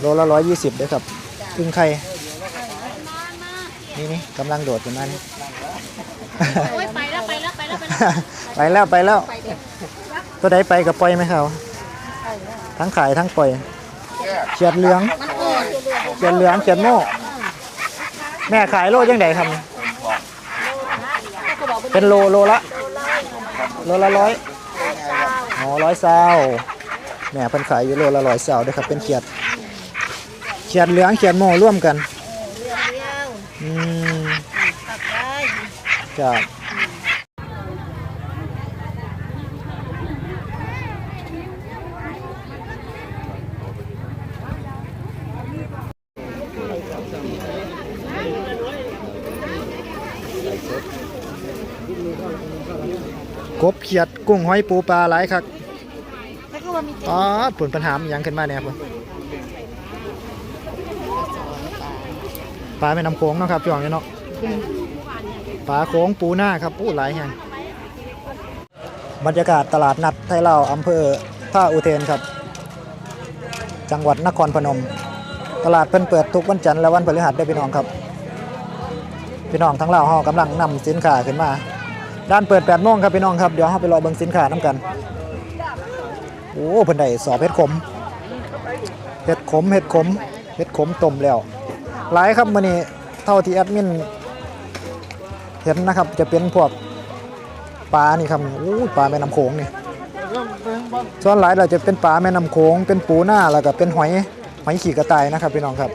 โลละร้อยยี่สิบด้วยครับอึ่งไข่นี่นี่กำลังโดดอยู่นั่น โอ้ยไปแล้วไปแล้วไปแล้วไปแล้วไปแล้วไปแล้ว ตัวใดไปกับปล่อยไหมครับทั้งขายทั้งปล่อยเขียดเหลืองมันอ่อนเขียดเหลืองเขียดโม่แม่ขายโลยังไงครับเป็นโลโลละโลละร้อยอ๋อร้อยเศร้าแม่เพิ่นขายอยู่โลละร้อยเศร้าด้วยครับเป็นเขียด เขียดเหลืองเขียดโม่ร่วมกันอืมครับกบเขียดกุ้งหอยปูปลาหลายครับแล้วก็ว่ามีอ๋อผลปัญหามันหยังขึ้นมาเนี่ยพุ่น ปลาแม่น้ำโขงเนาะครับพี่หวังเนาะปลาโขงปูหน้าครับปูหลายแห่งบรรยากาศตลาดนัดไทยเล่าอำเภอท่าอุเทนครับ จังหวัดนครพนม ตลาดเพิ่นเปิดทุกวันจันทร์และวันพฤหัสได้พี่น้องครับ พี่น้องทั้งเราวเฮากำลังนำสินค้าขึ้นมา ด้านเปิด8โมงครับพี่น้องครับ เดี๋ยวเฮาไปรอเบิ่งสินค้านํกันโอ้เพิ่นได้สอบเห็ดขมเห็ดขมเห็ดขมเห็ดขมต้มแล้ว หลายครับมื้อนี้เท่าที่แอดมินเห็นนะครับจะเป็นพวกปลานี่ครับโอ้ปลาแม่น้ำโขงนี่ส่วนหลายเราจะเป็นปลาแม่น้ำโขงเป็นปูหน้าแล้วก็เป็นหอยหอยขี่กระต่ายนะครับพี่น้องครับ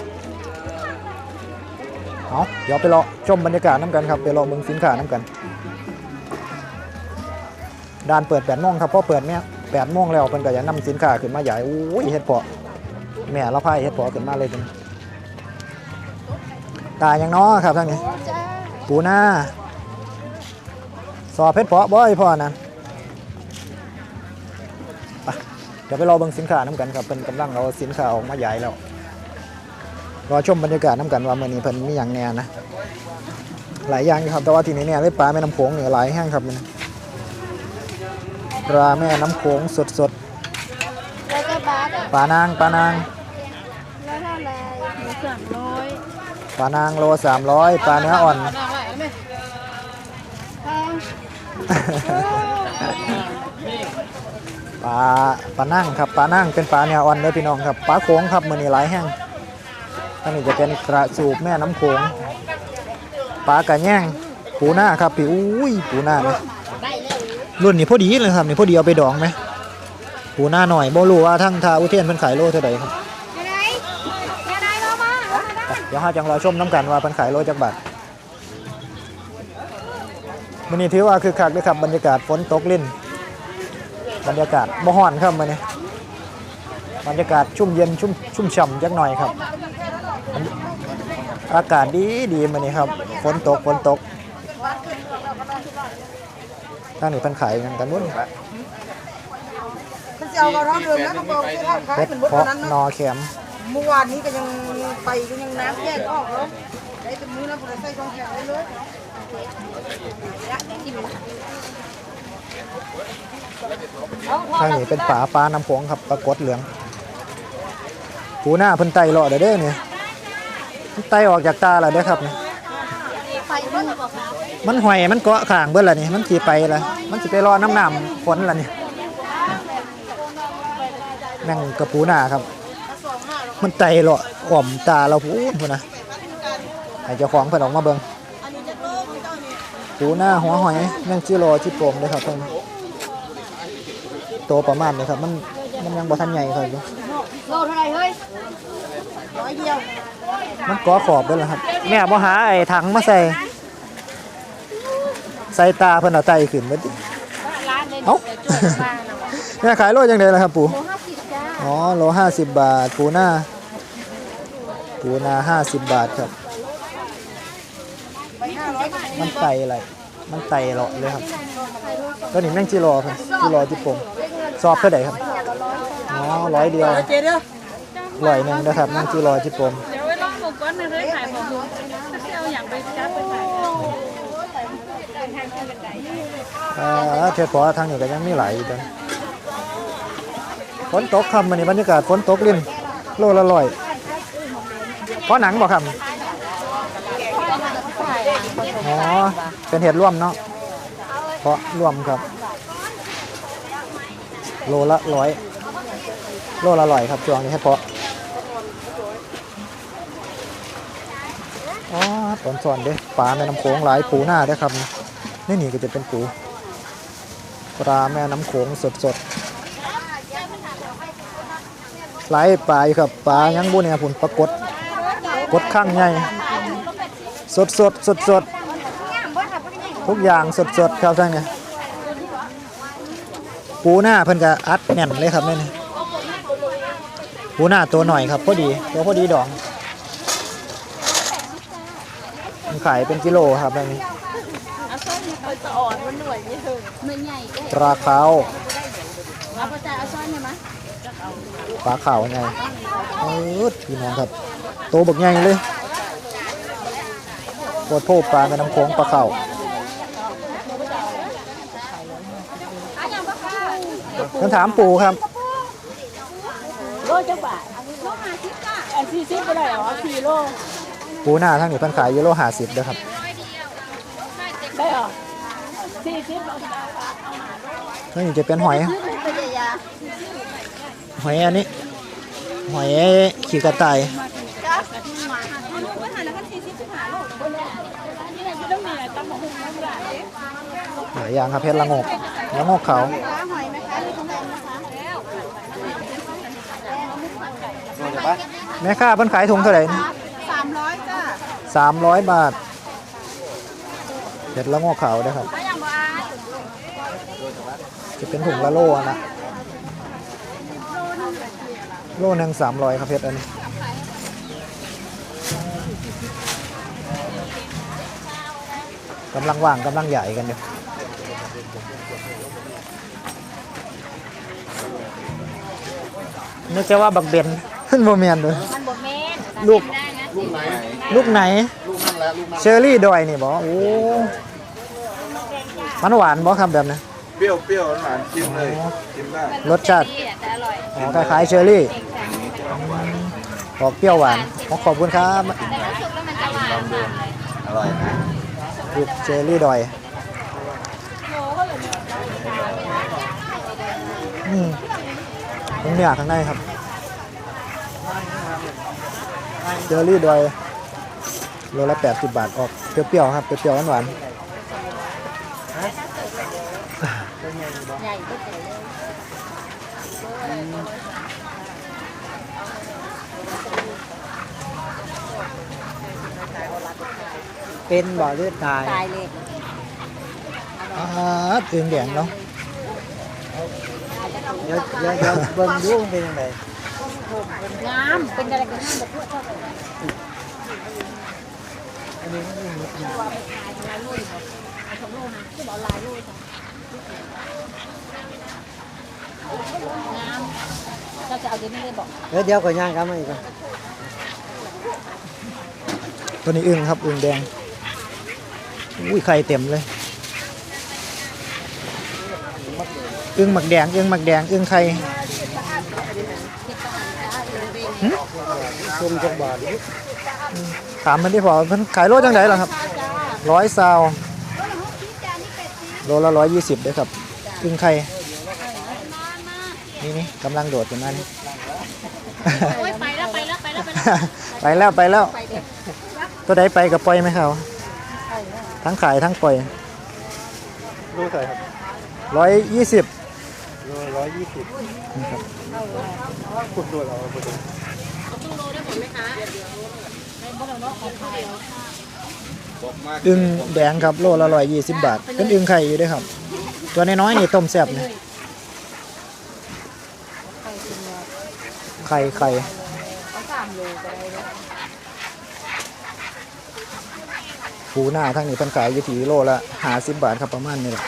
เอาเดี๋ยวไปรอชมบรรยากาศน้ำกันครับไปรอเบิ่งสินค้าน้ำกันด่านเปิด8โมงครับพราะเปิดแม่8โมงแล้วเพิ่นก็จะนำสินค้าขึ้นมาใหญ่โอ้ยเฮ็ดเพาะแม่เราพายเฮ็ดเพาะขึ้นมาเลยเพิ่น ตายยังน้อครับทางนี้ ปูหน้า สอบเพชรเพาะบ่อยพ่อนะไปเดี๋ยวไปรอเบิ่งสินค้าน้ำกันครับเพิ่นกำลังเอาสินค้าออกมาใหญ่แล้วรอชมบรรยากาศน้ำกันว่ามื้อนี้เพิ่นมีหยังแหน่นะหลายอย่างอยู่ครับแต่ว่าที่นี่เนี่ยเลยปลาแม่น้ำโขงเนี่ยหลายแห้งครับมันปลาแม่น้ำโขงสดสดแล้วก็บาสอะๆปลานางปลานางแล้วเท่าไหร่สามร้อย ปลานางโลสามร้อยปลาเนื้ออ่อน ปลาปลานั่งครับปลานั่งเป็นปลาเนื้ออ่อนเลยพี่น้องครับปลาโขงครับมือนี้หลายแห้งอันนี้จะเป็นกระสูบแม่น้ำโขงปลากระแย่งปูหน้าครับพี่อุ้ยปูหน้านะรุ่นนี้พอดีเลยครับนี่พอดีเอาไปดองไหมปูหน้าหน่อยบ่รู้ว่าทั้งทาอุเทนเพิ่นขายโลเท่าไหร่ครับ ยังไงยังไงเรามา ไปเดี๋ยวหาจังรอชมน้ำกันว่าเพิ่นขายโลจักบาทมื้อนี้ถือว่าคือคักเลยครับบรรยากาศฝนตกลิ่น บรรยากาศบ่ฮ้อนครับมื้อนี้บรรยากาศชุ่มเย็นชุ่มชุ่มฉ่ำจักหน่อยครับ อากาศดีดีมื้อนี้ครับฝนตกฝนตกทางนี้เพิ่นขายกันกันนู่นมันจะเอากระรอกเดิมนะกระบอกที่ทำขายเฮ็ดเป็นบดเพาะนั้นนเนาะอแข็ม เมื่อวานนี้ก็ยังไปก็ยังน้ำแยกออกแล้วได้แต่มือแล้วผมใส่กองแขนได้เลยทางนี้เป็นป่าปลาน้ำโขงครับปลากดเหลืองปูหน้าเพิ่นไตเลาะเด้อเด้อนี่มันไตออกจากตาแล้วเด้อครับนี่ไปเมื่อบอกครับมันหอยมันเกาะข้างเบิดละนี่มันสิไปละมันสิไปรอน้ำหน้ำฝนละนี่แม่งกระปูหน้าครับ มันไตเลาะอ่อมตาเราพูนพูนนะให้เจ้าของเพิ่นออกมาเบิ่งปูหน้าหัวหอยแม่งจิโรจิโปมเลยครับเพิ่นโตประมาณนี้ครับ มันมันยังบ่ทันใหญ่ครับอยู่โลเท่าไหร่เฮ้ยร้อยเดียวมันเกาะขอบเด้อล่ะครับ แม่บ่หาไอ้ถังมาใส่ใส่ตาเพิ่นเอาไตขึ้นเบิดดิร้านเลยเอ้าแม่ขายโลจังไดล่ะครับปู่โลห้าสิบจ้า อ๋อโลห้าสิบบาท ปูหน้า ปูหน้าห้าสิบบาทครับไปห้าร้อยมันไตอะไร มันไตเลาะเลยครับตัวนี้แม่งจิรอครับจิรอจิปงสอบเท่าไหร่ครับ อ๋อร้อยเดียวเจ๊เด้อร้อยหนึ่งนะครับแม่งจิรอจิปงเดี๋ยวไปลองหมูก้อนหนึงเลยขายของหมูถ้าจะเอาอย่างไปจับไปขายอ่าเทศพอทางนี้ก็ยังมีหลายอยู่ตอน ฝนตกครับมันนี้บรรยากาศฝนตกลิ้นโลละร้อยเพราะหนังบอกครับอ๋อเป็นเห็ดร่วมเนาะเพราะร่วมครับ โลละร้อยโลละร้อยครับจวงนี้ให้เพาะอ๋อตอนสอนเด้ปลาแม่น้ำโขงหลายปูหน้าเด้ครับนี่นี่ก็จะเป็นปูปลาแม่น้ำโขงสดสดๆ หลายปลาอยู่ครับปลายังบุเนี่ยผุนปรากฏกดข้างใหญ่สดสดสดสดทุกอย่างสดสดครับท่านเนี่ยปูหน้าเพิ่นก็อัดแน่นเลยครับเนี่นี่ปูหน้าตัวหน่อยครับพอดีตัวพอดีดองมันขายเป็นกิโลครับแบบนี้ไม่ใหญ่ก็ปลาขาเอาไปจ่ายเอาซ้อนเนี่ยมั้ย ปลาขาวไงเออพี่น้องครับโตบักใหญ่เลยโคตรโพบปลาแม่น้ำโขงปลาขาวฉันถามปูครับโลจังบาทโลห้าสิบจ้ะอันสี่สิบก็ได้เหรอสี่โลปูหน้าทั้งนี้เพิ่นขายยูโรห้าสิบเด้อครับ ได้เหรอสี่สิบเรนี่จะเป็นหอยเป็นยา หอยอันนี้ หอยขี้กระต่ายจ้ะมันไปหาแล้วกันสี่สิบสิบห้าโลนี่แหละจะต้องมีอะไรตั้งมาหุ้มน้ำลายหลายอย่างครับเพชรละโงกละโงกขาวร้านหอยไหมคะมีตรงไหนนะคะแม่ค้าเพิ่นขายถุงเท่าไหร่นี่สามร้อยจ้ะสามร้อยบาทเพชรละโงกขาวนะครับถ้าอย่างบ้านจะเป็นถุงละโลนะ โลหนึ่งสามร้อยครับเพชรอันนี้กำลังว่างกำลังใหญ่กันอยู่นึกแค่ว่าบักเบนขึ้นโมเมนเลยมันบดเมนลูกได้นะลูกไหนลูกไหน ลูกนั่นแหละลูกนั่นเชอร์รี่ดอยนี่บอโอ้มันหวานบอครับแบบนี้ เปรี้ยวเปรี้ยวหวานชิมเลยชิมได้รสชาติ แต่อร่อยอ๋อคล้ายๆเชอร์รี่ออกเปรี้ยวหวานขอขอบคุณครับแต่ถ้าสุกแล้วมันจะหวานเลยอร่อยนะลูกเชอร์รี่ดอยอืมตรงเนี้ยข้างในครับเชอร์รี่ดอยโลละแปดสิบบาทออกเปรี้ยวๆครับเปรี้ยวๆหวานใหญ่ก็เจ๋ง ๆ เป็นบ่อเลือดตายตายเลยอ่าตึงแดงเนาะเดี๋ยวเดี๋ยวเดี๋ยวเบิ่งดูมันเป็นยังไงงามเป็นอะไรกันงามแบบพวกชอบงามเราจะเอาเดี๋ยวนี้เลยบอกเดี๋ยวเดี๋ยวก่อนย่างครับมาอีกตัวนี้อึ่งครับอึ่งแดง อุ้ยไข่เต็มเลย อึ่งหมักแดงอึ่งหมักแดงอึ่งไข่ชมจักบาทถามมันที่พอมันขายโลจังไดล่ะครับร้อยซาวโลละร้อยยี่สิบด้วยครับอึ่งไข่นี่นี่กำลังโดดอยู่นั่นโอ้ยไปแล้วไปแล้วไปแล้วไปแล้วไปแล้วไปแล้วไปเด็กตัวใดไปกับปล่อยไหมครับ ทั้งขายทั้งปล่อยรู้เท่าไหร่ครับร้อยยี่สิบร้อยยี่สิบครับคุณตัวเราคุณตัวอึ่งแดงครับโลละร้อยยี่สิบบาท เป็นอึ่งไข่อยู่ด้วยครับ ตัวน้อยๆนี่ต้มแซ่บนะไข่ไข่ ปูหน้าทั้งนี้พิ่นขายอยู่ที่โลละหาสิบบาทครับประมาณนี้แหละ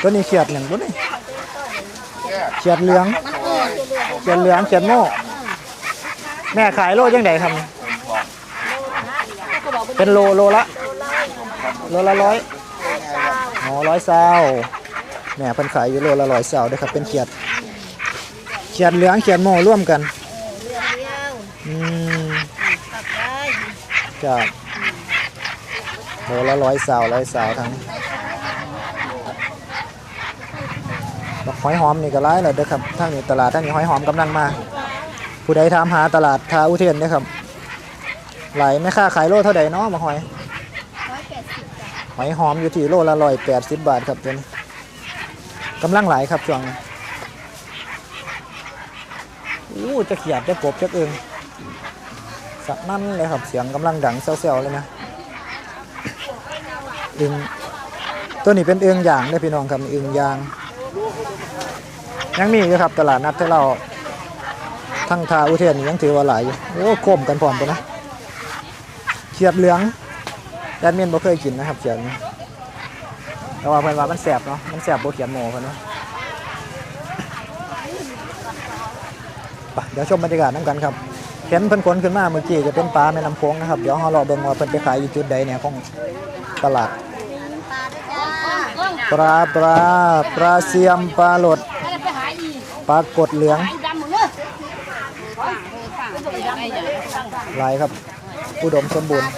ตัวนี้เขียดหนึ่งตัวนี้เขียดเหลืองเขียดเหลืองเขียดโม่แม่ขายโลยังไงครับเป็นโลโลละโลละร้อยอ๋อร้อยเศร้าแม่พิ่นขายอยู่โลละร้อยเศร้าด้อครับเป็นเขียดเขียดเหลืองเขียดโม่ร่วมกันอืมจะ โลละร้อยสาวร้อยสาวทางนี้บักหอยหอมนี่ก็ร้ายเลยเด้อครับทางนี้ตลาดทางนี้หอยหอมกำลังมา ผู้ใดถามหาตลาดทาอุเทนเด้อครับไหลายแม่ค้าขายโลเท่าใดเนาะบักหอยหอยหอมอยู่ที่โลละร้อยแปดสิบบาทครับตัวนี้กำลังไหลายครับช่วงนี้อู้จะเขียดจะกบจะเอิงสักนั่นเลยครับเสียงกำลังดังเซลๆเลยนะ อึงตัวนี้เป็นอึงยางได้พี่น้องครับอึงยาง ยังมีอยู่ครับตลาดนัดที่เราทั้งทาอุเทนยังถือว่าหลายอยู่โอ้โคมกันพร้อมไปนะเขียดเหลืองแอดมินบ่เคยกินนะครับเขียดนี้แต่ว่าเพิ่นว่ามันแสบเนาะมันแสบบ่เขียดหมูเพิ่นเนาะไปเดี๋ยวชมบรรยากาศน้ำกันครับ เห็นเพิ่นขนขึ้นมาเมื่อกี้จะเป็นปลาแม่น้ำโขงนะครับ เดี๋ยวเรารอเบิ่งว่าเพิ่นไปขายอยู่จุดใดเนี่ยของตลาด ปลาปลาปลาเสียมปลาหลดปลากดเหลืองลายครับ อุดมสมบูรณ์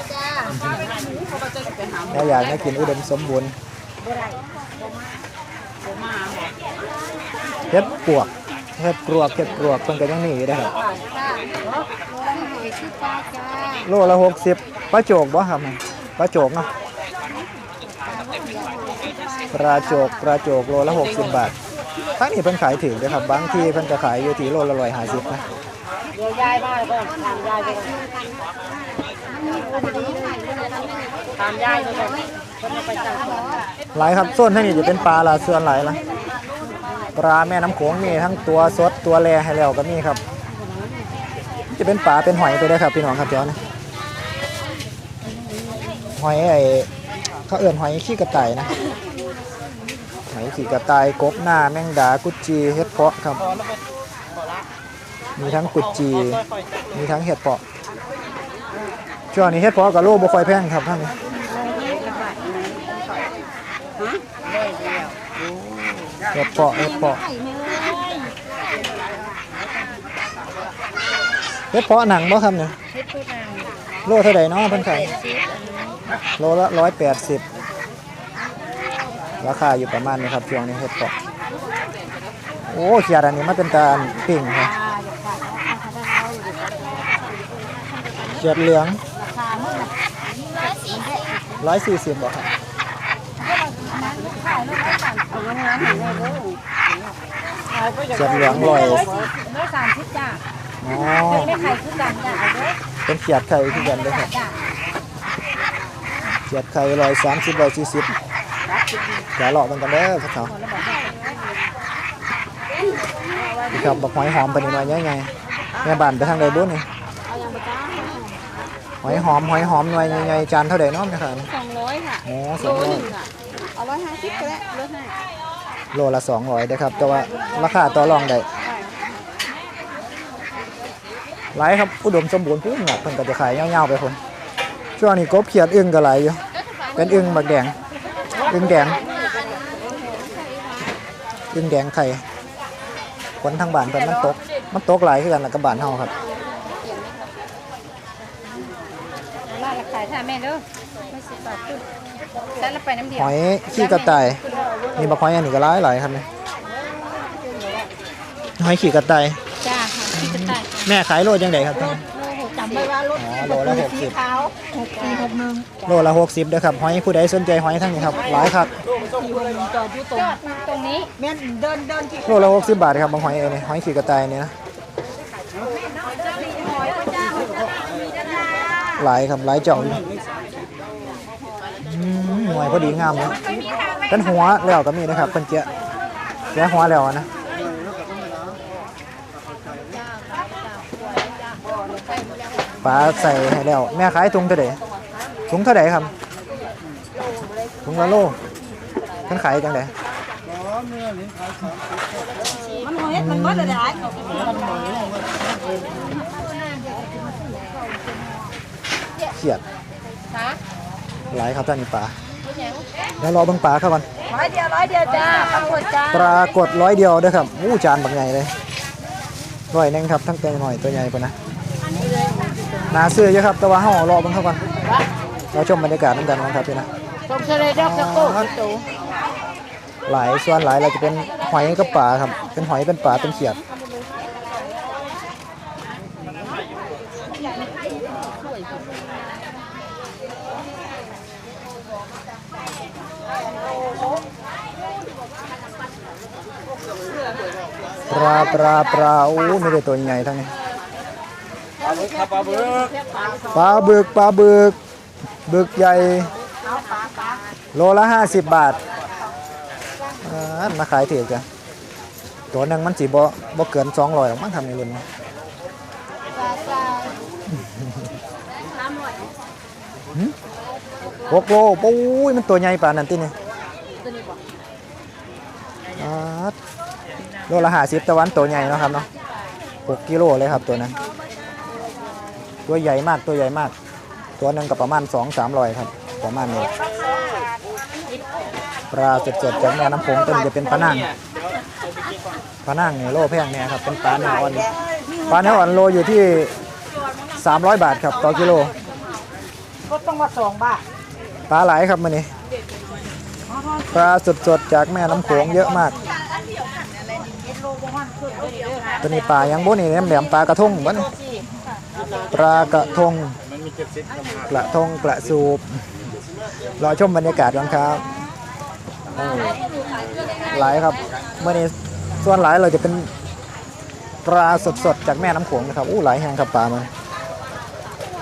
แล้วอยากให้กินอุดมสมบูรณ์เห็ดปวกเห็ดปลวกเห็ดปลวกเพิ่นก็ยังมีอยู่เด้ครับโลละหกสิบปลาโจกบ่ครับปลาโจกเนาะ ปลาโจกปลาโจกโลละหกสิบบาททั้งนี้เพิ่นขายถึงนะครับบางที่เพิ่นจะขายอยู่ที่โลละร้อยห้าสิบนะหลายครับส่วนทั้งนี้จะเป็นปลาละส่วนหลายละปลาแม่น้ำโขงมีทั้งตัวสดตัวแลให้แล้วก็มีครับ จะเป็นปลาเป็นหอยไปได้ครับพี่น้องครับเดี๋ยวนะหอยไอ้เขาเอื่นหอยขี้กระต่ายนะ ไหอยขี้กระต่ายกบหน้าแมงดากุจีเห็ดเพาะครับ มีทั้งกุจีมีทั้งเห็ดเพาะช่วงนี้เห็ดเพาะกับโลบ่ค่อยแพงครับท่านนี้เห็ดเพาะเห็ดเพาะเห็ดเพาะหนังบ่ครับเนี่ยโลเท่าไหร่เนาะเพิ่นขายโลละร้อยแปดสิบ ราคาอยู่ประมาณนี้ครับช่วงนี้เห็ดเพาะโอ้เขียดอันนี้มันเป็นการปิ่งครับเขียดเหลืองร้อยสี่สิบบ่ครับเขียดเหลืองร้อยร้อยสามสิบจ้าอ๋อไม่ไข่คือกันจ้าเอาเด้อเป็นเขียดไข่ที่กันด้วยครับเขียดไข่ร้อยสามสิบร้อยสี่สิบ เดี๋ยวหลอกมันกันเด้อพวกเขานี่ครับบักหอยหอมเป็นยังไงยังไงแม่บ้านไปทางใดบุ้นนี่หอยหอมหอยหอมหน่วยยังไงจานเท่าไหร่เน้องนะครับสองร้อยค่ะโอ้สองร้อยเอาร้อยห้าสิบก็ได้ลดให้โลละสองร้อยนะครับ แต่ว่าราคาต่อรองได้หลายครับอุดมสมบูรณ์พุ่งหนักเพิ่นก็จะขายยาวๆไปคนช่วงนี้กบเขียดอึ่งก็หลายอยู่เป็นอึ่งบักแดง อึ่งแดงอึ่งแดงไข่คนทางบ้านเพิ่นมันตก มันตกหลายคือกันแล้วกับบ้านเฮาครับลาดราคาถ้าแม่เด้อไม่สิบบาทขึ้นแต่ละไปน้ำเดียหวอยขี้กระต่ายมีบักหอยอันนี้ก็หลายหลายครับเนี่ยหอยขี้กระต่ายจ้าค่ะที่จะตายแม่ขายโลจังไดครับท่านจำ ไว้ว่ารถอ๋อโลละหกสิบขาวหกสี่หกหนึ่งโลละหกสิบเด้อครับหอยผู้ใดสนใจหอยทั้งนี้ครับหลายครับจอดอยู่ตรงตรงนี้แม่นเดินเดินที่โลละหกสิบบาทครับบางหอยเอ้ยนี่หอยขี้กระต่ายนี่นะหลายครับหลายเจ่องอยู่อืมหน่วยพอดีงามเลยเป็นหัวแล้วก็มีนะครับเป็นเจ๊ะแจ๊ะหัวแล้วอะนะ ปลาใส่ให้แล้ว แม่ขายถุงเท่าไหร่ถุงเท่าไหร่ครับถุงละโลเพิ่นขายจังไดมันหอยมันก็ได้เขียดหลายครับท่านนี่ปลาเดี๋ยวรอเบิ่งปลาเข้าก่อนร้อยเดียวร้อยเดียวจ้าขอบคุณจ้าปลากดร้อยเดียวเด้อครับอู้จานบักใหญ่เลยร้อยหนึงครับทั้งตัวหน่อยตัวใหญ่ปะนะ น่าซื้อเยอะครับแต่ว่าเฮารอเบิ่งเขาก่อนเราชมบรรยากาศนำกันนะครับพี่นะตรงทะเลดอกสะโก้ตูหลายส่วนหลายเราจะเป็นหอยกับปลาครับ เป็นหอยเป็นปลาเป็นเขียดปลาปลาปลาโอ้ไม่ได้ตัวใหญ่ทั้งนี้ปลา บึกครับปลาบึกปลาบึกปลาบึกบึกใหญ่โลละห้าสิบบาทอ่ามาขายถือจ้ะตัวหนึงมันสีบ่บ่เกินสองร้อยหรอกมั้งทำในรุ่นนี้หึหกโลปุ้ยมันตัวใหญ่ป่านนั้นตินี่อ่าโลละห้าสิบตะวันตัวใหญ่เนาะครับเนาะหกกิโลเลยครับตัวนั้น ตัวใหญ่มากตัวใหญ่มาก ตัวหนึ่งก็ประมาณ2 3 0 0ครับประมาณนี้ปลาสดๆจากแม่น้ำโขงตัวนี้จะเป็นปลานั่งปลานั่งเนี่ยโลแพงเนี่ยครับเป็นปลาเนื้ออ่อนปลาเนื้ออ่อนโลอยู่ที่ 300 บาทครับต่อกิโลก็ต้องว่าสองบาทปลาไหลครับมันนี้ปลาสดๆจากแม่น้ำโขงเยอะมากตัวนี้ปลายังบุนี่แหลมๆปลากระทงบ้าน ปลากระทงกระทงกระสูบรอชมบรรยากาศกันครับหลายครับเมื่อนี้ส่วนหลายเราจะเป็นปลาสดๆจากแม่น้ำโขงนะครับอู้หลายแห่งครับปลามัน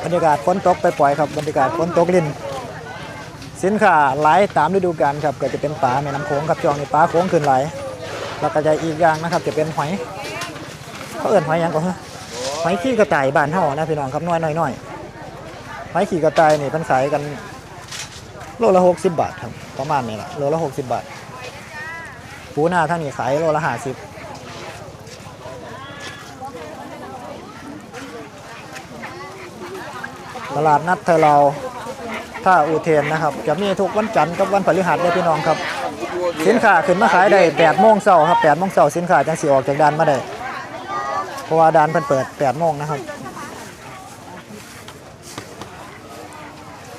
บรรยากาศฝนตกไปปล่อยครับบรรยากาศฝนตกลินสินค้าหลายตามฤดูกาลครับก็จะเป็นปลาแม่น้ำโขงครับช่วงนี้ปลาโขงขึ้นหลายแล้วก็จะอีกอย่างนะครับ จะเป็นหอยเขาเอิ่นหอยยังก็ฮะ หอยขี้กระต่ายบ้านเฮานะพี่น้องครับน้อยน้อยน้อยหอยขี้กระต่ายนี่เพิ่นขายกันโลละหกสิบบาทครับประมาณนี้แหละโลละหกสิบบาทปูหน้าท่างนี้ขายโลละห้าสิบตลาดนัดเทเราท่าอูเทนนะครับจะมีทุกวันจันทร์กับวันพฤหัสเลยพี่น้องครับ สินค้าขึ้นมาขายได้8โมงเช้าครับ8โมงเช้าสินค้าจังสิออกจากด่านมาได้ เพราะว่าด่านเพิ่นเปิด8โมงนะครับ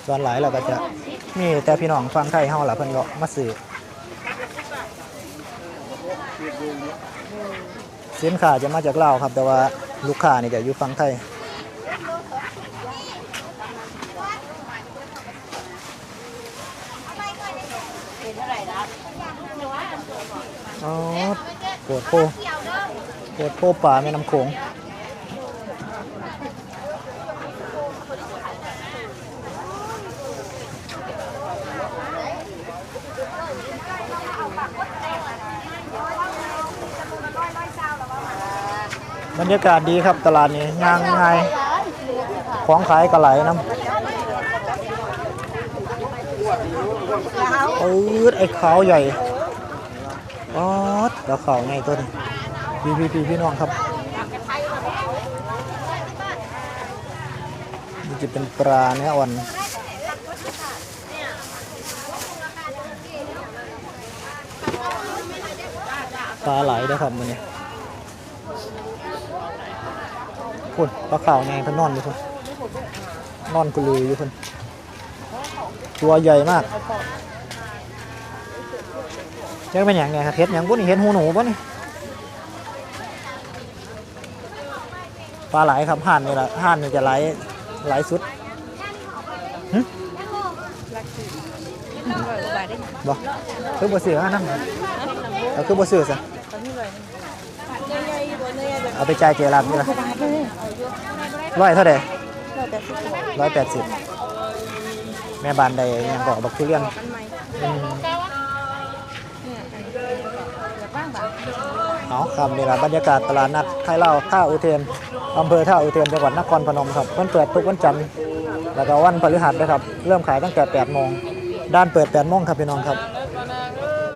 ส่วนหลายเราก็จะมีแต่พี่น้องฟังไทยเฮาล่ะเพิ่นก็มาซื้อสินค้าจะมาจากลาวครับ แต่ว่าลูกค้านี่จะอยู่ฝั่งไทยอ๋อปวดโพ ปวดโพป่าแม่น้ำโขงบรรยากาศดีครับตลาดนี้ย่างง่ายของขายกระไหลน้ำปืดไอ้ขาวใหญ่อ๋อแล้วเขาไงตัวนี้ พี่พี่พี่พี่น้องครับนี่จะเป็นปลาเนื้ออ่อนปลาไหลนะครับมันนี่คุณปลาขาวไงพนอนอยู่คุณนอนกุลืออยู่คุณตัวใหญ่มากยังเป็นอย่างไงครับเห็ดอย่างบุนี่เห็ดหูหนูบุนี่ ปลาไหลครับห่านนี่แหละห่านนี่จะไหลไหลสุดหึบ่คือบเสือนั่นเอาคือบเสือซะเอาไปจ่ายเจรันนี่ละร้อยเท่าไหร่ร้อยแปดสิบแม่บานใดยังบอกบักทุเรียนอืม เอาครับนี่แหละบรรยากาศตลาดนัดไทยเล่าท่าอุเทนอำเภอท่าอุเทนจังหวัดนครพนมครับมันเปิดทุกวันจันทร์แล้วก็วันพฤหัสนะครับ เริ่มขายตั้งแต่8โมงด้านเปิด8โมงครับพี่น้องครับ